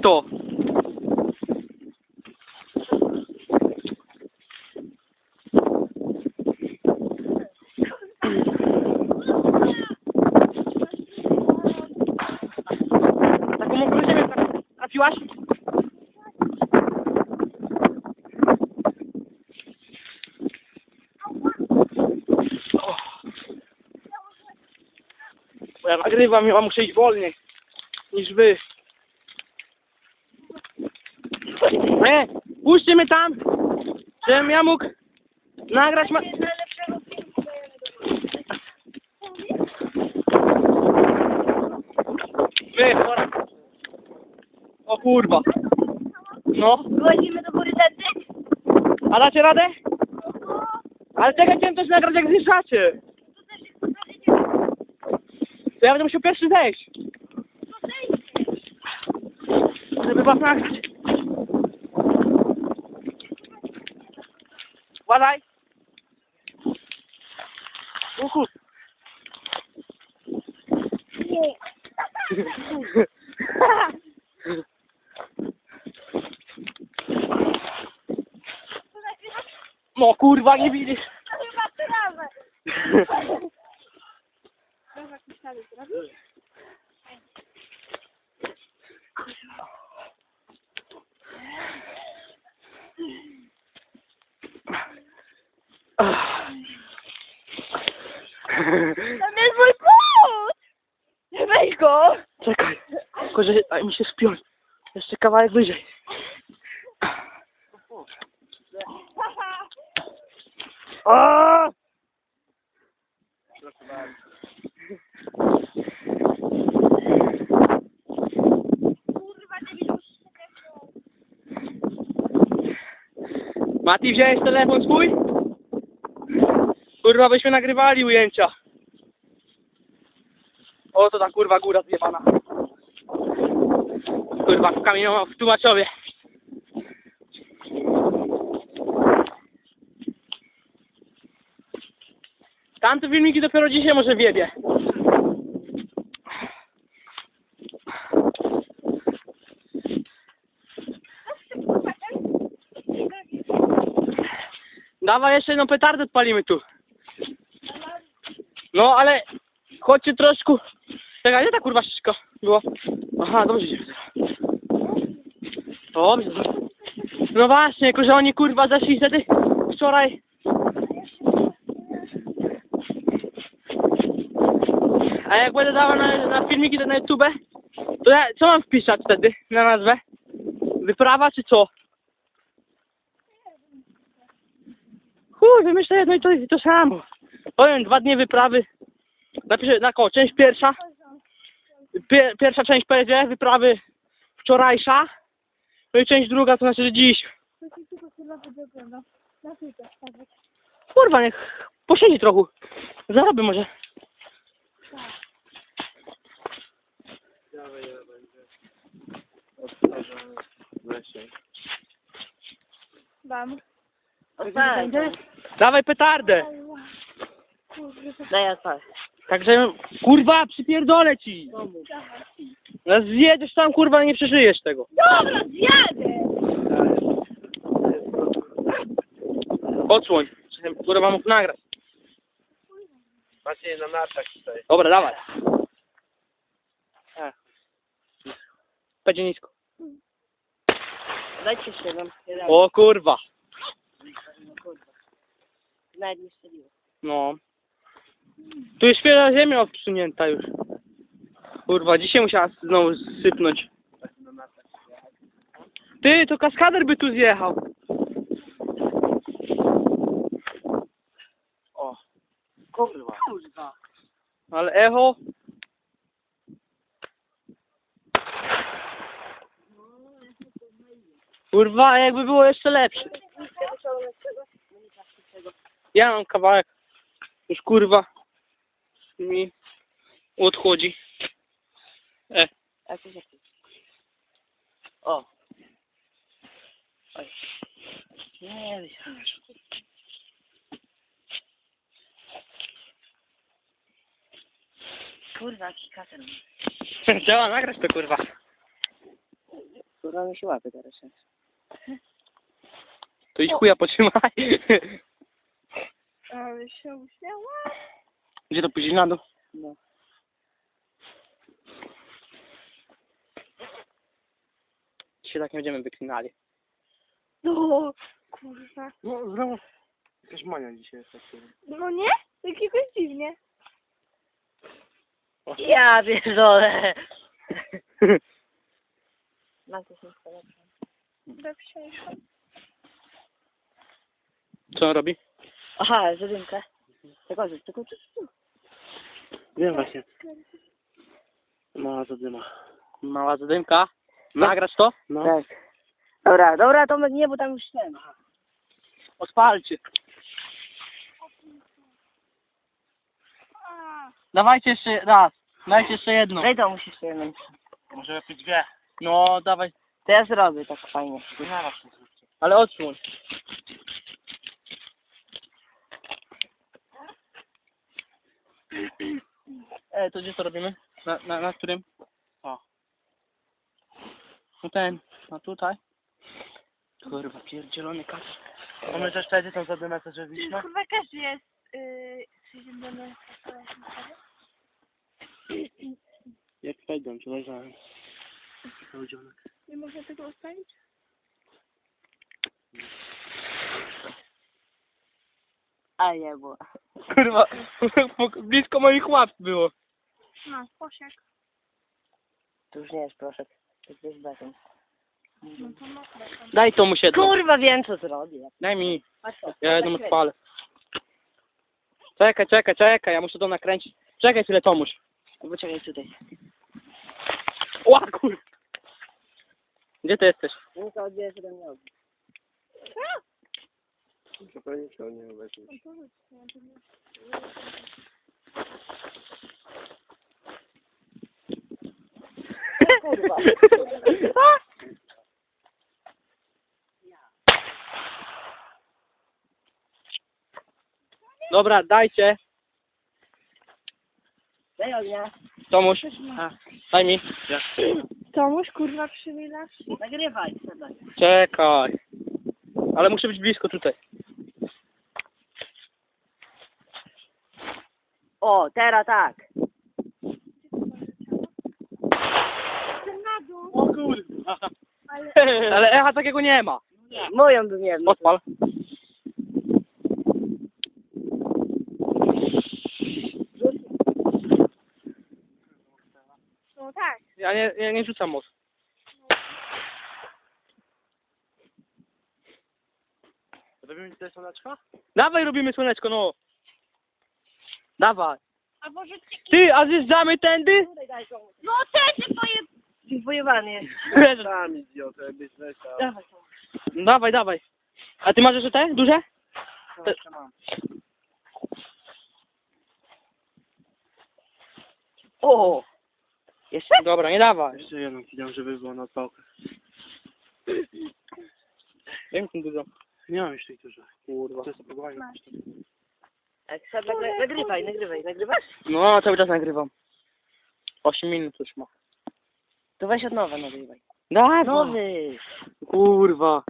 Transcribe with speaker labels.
Speaker 1: to. Taką ziemię traf- trafiłaś? Ja nagrywam, ja muszę iść wolniej niż wy. E, puśćcie mnie tam, żebym ja mógł nagrać ma... Chora. O kurwa. No,
Speaker 2: Wyłazimy do góry tędy?
Speaker 1: a dacie radę? Ale czekaj, chciałem też nagrać jak zjeżdżacie. To ja będę musiał pierwszy zejść. Żeby was nagrać. Uważaj. Uhu.
Speaker 2: Nie.
Speaker 1: No kurwa, nie widzisz.
Speaker 2: To chyba trawę. Tam jest mój but! Weź go!
Speaker 1: Czekaj, tylko że daj mi się spiąć. Jeszcze kawałek wyżej. O!
Speaker 2: Kurwa, nie widzisz
Speaker 1: Mati, wziąłeś telefon swój? Kurwa, byśmy nagrywali ujęcia. O, to ta kurwa góra zjebana. Kurwa, w kamieniu, w tłumaczowie. Tamte filmiki dopiero dzisiaj może wiebie. Dawaj jeszcze jedną petardę odpalimy tu. No ale chodźcie troszkę. Czekaj, gdzie ta kurwa ścieżka było? Aha, dobrze idzie. Dobrze. No właśnie, tylko że oni kurwa zeszli wtedy wczoraj. A jak będę dawał na, na filmiki na YouTube, to ja co mam wpisać wtedy na nazwę? Wyprawa czy co? Chuj, wymyślę jedno i to, i to samo. Powiem, dwa dni wyprawy. Napiszę na koło, część pierwsza. Pier, pierwsza część będzie wyprawy wczorajsza. No i część druga to znaczy, że dziś.
Speaker 2: To się tylko kurwa
Speaker 1: niech posiedzi trochę. Zarobię może.
Speaker 2: Dam.
Speaker 1: Dawaj petardę.
Speaker 2: Daj ja tak.
Speaker 1: Także, kurwa, przypierdolę ci. No zjedziesz tam, kurwa, nie przeżyjesz tego.
Speaker 2: Dobra, zjadę!
Speaker 1: Odsłoń. Kurwa, mam mógł nagrać.
Speaker 3: Macie na nartach tutaj.
Speaker 1: Dobra, dawaj. Będzie nisko.
Speaker 2: Dajcie siedem.
Speaker 1: O kurwa.
Speaker 2: Nawet nie strzeliło.
Speaker 1: No. Tu jest świeża ziemia odsunięta już. Kurwa, dzisiaj musiała znowu sypnąć. Ty, to kaskader by tu zjechał. O,
Speaker 3: Kurwa.
Speaker 2: Kurwa.
Speaker 1: ale echo. Kurwa, jakby było jeszcze lepsze. Ja mam kawałek. Już kurwa mi odchodzi. E,
Speaker 2: A co się O. Oj. Nie wysiądziesz. Kurwa, jaki kater.
Speaker 1: trzeba nagrać to kurwa.
Speaker 2: Kurwa mi się łapy teraz.
Speaker 1: To idź chuja potrzymaj.
Speaker 2: Ale się uśmiała.
Speaker 1: Gdzie to pójdziesz na dół?
Speaker 2: No.
Speaker 1: Dzisiaj tak nie będziemy wyklinali.
Speaker 2: No, kurwa.
Speaker 3: No, znowu jakaś mania dzisiaj jest. taka.
Speaker 2: No nie? Tak jakoś dziwnie. Ja pierdolę. Mam coś nie
Speaker 1: Co on robi?
Speaker 2: Aha, zadymkę. Tylko, że tylko
Speaker 3: Wiem właśnie. Mała zadyma.
Speaker 1: Mała zadymka. Nagrać to?
Speaker 3: No.
Speaker 2: Tak. Dobra, dobra, to nie, bo tam już ten.
Speaker 1: Odpalcie. Dawajcie jeszcze raz. Dajcie jeszcze jedno.
Speaker 2: Daj to musisz sobie jedną.
Speaker 3: Może lepiej dwie.
Speaker 1: No, dawaj.
Speaker 2: To ja zrobię tak fajnie.
Speaker 3: To zróbcie.
Speaker 1: Ale odsuń. E, to gdzie to robimy? Na, na, na którym?
Speaker 3: O.
Speaker 1: No ten. No tutaj. Kurwa, pierdzielony kac.
Speaker 3: A my też wtedy tą zadymę co zrobiliśmy?
Speaker 2: Kurwa, każdy jest yy, przeziębiony.
Speaker 3: Jak wejdą, czy leżałem. Ludzionek.
Speaker 2: Nie można tego ustalić? A było.
Speaker 1: Kurwa, blisko moich łap było.
Speaker 2: No, posiak. To już nie jest proszek. To jest beton. No to.
Speaker 1: Daj to mu siedlo.
Speaker 2: Kurwa, wiem co zrobię.
Speaker 1: Daj mi. Ja jedną odpalę. Czekaj, czekaj, czekaj, ja muszę to nakręcić. Czekaj chwilę, Tomuś.
Speaker 2: Bo czekaj tutaj.
Speaker 1: Ła, kur... Gdzie ty jesteś?
Speaker 2: No to odbierę się do mnie.
Speaker 3: To pewnie się nie obejrzysz.
Speaker 2: Kurwa.
Speaker 1: Dobra, dajcie.
Speaker 2: Daj ognia.
Speaker 1: Tomuś, daj mi.
Speaker 2: Tomuś, kurwa, przymilasz? Nagrywaj sobie.
Speaker 1: Czekaj. Ale muszę być blisko tutaj.
Speaker 2: O, teraz tak.
Speaker 3: O kurwa.
Speaker 1: Ale echa takiego nie ma.
Speaker 2: Moją bym miał.
Speaker 1: Odpal.
Speaker 2: No tak.
Speaker 1: Ja nie, ja nie rzucam moc.
Speaker 3: Robimy tutaj słoneczko?
Speaker 1: Dawaj robimy słoneczko, no. Dawaj.
Speaker 2: A może ty...
Speaker 1: Ty, a zjeżdżamy tędy?
Speaker 2: No też. Ty jest.
Speaker 3: Sam idiota, jakbyś leciał.
Speaker 2: Dawaj.
Speaker 1: Dawaj, dawaj. A ty masz jeszcze te duże?
Speaker 3: Co jeszcze mam?
Speaker 2: O! Jeszcze?
Speaker 1: Dobra, nie dawaj.
Speaker 3: Jeszcze jedną kidam, żeby było na odpałkę.
Speaker 1: Wiem, dużo.
Speaker 3: Nie mam jeszcze ich dużo.
Speaker 1: Kurwa.
Speaker 3: To jest spróbowanie.
Speaker 2: Tak, nagry- nagrywaj, nagrywaj, nagrywasz?
Speaker 1: No, cały czas nagrywam. 8 minut już ma.
Speaker 2: To weź od nowa nagrywaj.
Speaker 1: Dawaj.
Speaker 2: Nowy!
Speaker 1: Kurwa.